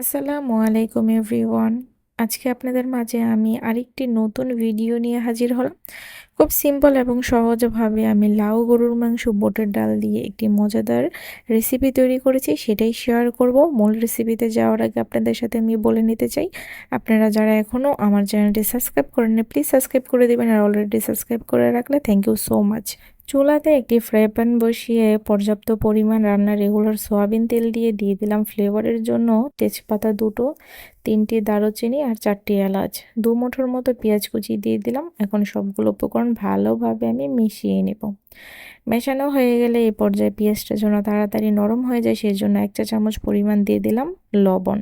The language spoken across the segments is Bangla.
আসসালামু আলাইকুম এভরিওয়ান। আজকে আপনাদের মাঝে আমি আরেকটি নতুন ভিডিও নিয়ে হাজির হলাম। খুব সিম্পল এবং সহজভাবে আমি লাউ গরুর মাংস, বোটের ডাল দিয়ে একটি মজাদার রেসিপি তৈরি করেছি, সেটাই শেয়ার করব। মূল রেসিপিতে যাওয়ার আগে আপনাদের সাথে আমি বলে নিতে চাই, আপনারা যারা এখনও আমার চ্যানেলটি সাবস্ক্রাইব করেন প্লিজ সাবস্ক্রাইব করে দেবেন আর অলরেডি সাবস্ক্রাইব করে রাখলে থ্যাংক ইউ সো মাচ। চুলাতে একটি ফ্রাই প্যান বসিয়ে পর্যাপ্ত পরিমাণ রান্নার রেগুলার সয়াবিন তেল দিয়ে দিয়ে দিলাম ফ্লেভারের জন্য তেজপাতা দুটো, তিনটি দারুচিনি আর চারটি এলাচ। দু মুঠোর মতো পেঁয়াজ কুচি দিয়ে দিলাম। এখন সবগুলো উপকরণ ভালোভাবে আমি মিশিয়ে নেব। মেশানো হয়ে গেলে এই পর্যায়ে পেঁয়াজটা যেন তাড়াতাড়ি নরম হয়ে যায় সেই জন্য এক চা চামচ পরিমাণ দিয়ে দিলাম লবণ।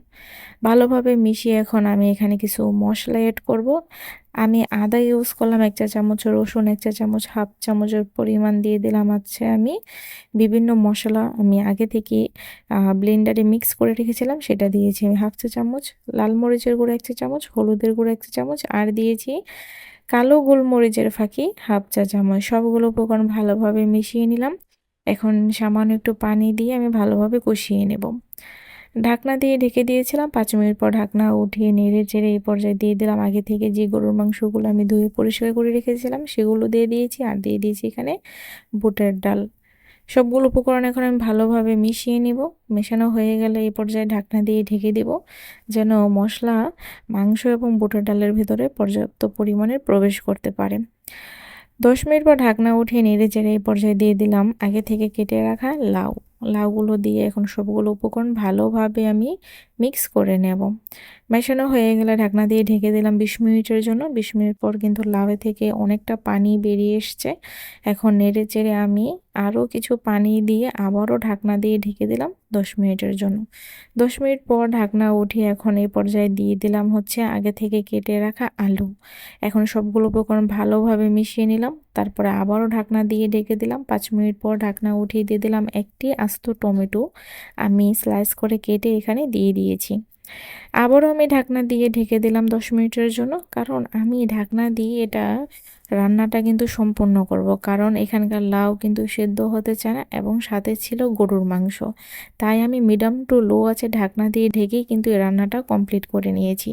ভালোভাবে মিশিয়ে এখন আমি এখানে কিছু মশলা এড করব। আমি আদা ইউজ করলাম এক চা চামচ, রসুন এক চা চামচ, হাফ চামচের পরিমাণ দিয়ে দিলাম হচ্ছে আমি। বিভিন্ন মশলা আমি আগে থেকে ব্লেন্ডারে মিক্স করে রেখেছিলাম, সেটা দিয়েছি আমি হাফ চা চামচ, লাল মরিচের গুঁড়ো এক চা চামচ, হলুদের গুঁড়ো এক চা চামচ, আর দিয়েছি কালো গোলমরিচের ফাঁকি, হাফ চা চামচ, সবগুলো উপকরণ ভালোভাবে মিশিয়ে নিলাম। এখন সামান্য একটু পানি দিয়ে আমি ভালোভাবে কষিয়ে নেব। ঢাকনা দিয়ে ঢেকে দিয়েছিলাম। পাঁচ মিনিট পর ঢাকনা উঠিয়ে নেড়ে চেড়ে এই পর্যায়ে দিয়ে দিলাম। আগে থেকে যে গরুর মাংসগুলো আমি ধুয়ে পরিষ্কার করে রেখেছিলাম, সেগুলো দিয়ে দিয়েছি আর দিয়ে দিয়েছি এখানে বুটের ডাল। সবগুলো উপকরণ এখন আমি ভালোভাবে মিশিয়ে নিব। মেশানো হয়ে গেলে এই পর্যায়ে ঢাকনা দিয়ে ঢেকে দিব, যেন মশলা, মাংস এবং বুটের ডালের ভিতরে পর্যাপ্ত পরিমাণে প্রবেশ করতে পারে। দশ মিনিট পর ঢাকনা উঠিয়ে নেড়ে চেড়ে এই পর্যায়ে দিয়ে দিলাম আগে থেকে কেটে রাখা লাউ। লাউগুলো দিয়ে এখন সবগুলো উপকরণ ভালোভাবে আমি মিক্স করে নেব। মেশানো হয়ে গেলে ঢাকনা দিয়ে ঢেকে দিলাম বিশ মিনিটের জন্য। বিশ মিনিট পর কিন্তু লাউ থেকে অনেকটা পানি বেরিয়ে এসছে। এখন নেড়ে চেড়ে আমি আরও কিছু পানি দিয়ে আবারও ঢাকনা দিয়ে ঢেকে দিলাম দশ মিনিটের জন্য। দশ মিনিট পর ঢাকনা উঠিয়ে এখন এই পর্যায়ে দিয়ে দিলাম হচ্ছে আগে থেকে কেটে রাখা আলু। এখন সবগুলো উপকরণ ভালোভাবে মিশিয়ে নিলাম, তারপরে আবারও ঢাকনা দিয়ে ঢেকে দিলাম। পাঁচ মিনিট পর ঢাকনা উঠিয়ে দিয়ে দিলাম একটি আস্ত টমেটো। আমি স্লাইস করে কেটে এখানে দিয়ে দিয়েছি। আবারও আমি ঢাকনা দিয়ে ঢেকে দিলাম দশ মিনিটের জন্য, কারণ আমি ঢাকনা দিয়ে এটা রান্নাটা কিন্তু সম্পূর্ণ করব। কারণ এখানকার লাউ কিন্তু সেদ্ধ হতে চায় না এবং সাথে ছিল গরুর মাংস। তাই আমি মিডিয়াম টু লো আছে ঢাকনা দিয়ে ঢেকেই কিন্তু এই রান্নাটা কমপ্লিট করে নিয়েছি।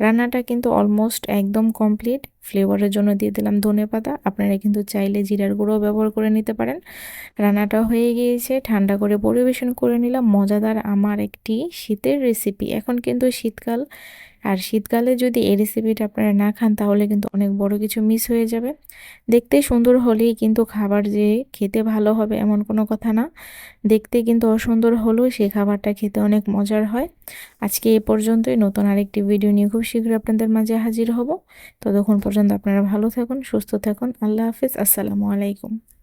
রান্নাটা কিন্তু অলমোস্ট একদম কমপ্লিট ফ্লেভারের জন্য দিয়ে দিলাম ধনে পাতা। আপনারা কিন্তু চাইলে জিরার গুঁড়ো ব্যবহার করে নিতে পারেন। রান্নাটা হয়ে গিয়েছে, ঠান্ডা করে পরিবেশন করে নিলাম। মজাদার আমার একটি শীতের রেসিপি এখন কিন্তু শীতকাল। আর শীতকালে যদি এই রেসিপিটা আপনারা না খান, তাহলে কিন্তু অনেক বড় কিছু মিস হয়ে যাবে। দেখতে সুন্দর হলেই কিন্তু খাবার যে খেতে ভালো হবে এমন কোনো কথা না। দেখতে কিন্তু অসুন্দর হলেও সেই খাবারটা খেতে অনেক মজার হয়। আজকে এ পর্যন্তই। নতুন আরেকটি ভিডিও নিয়ে খুব শীঘ্রই আপনাদের মাঝে হাজির হব। ততক্ষণ পর্যন্ত আপনারা ভালো থাকুন, সুস্থ থাকুন। আল্লাহ হাফিজ। আসসালামু আলাইকুম।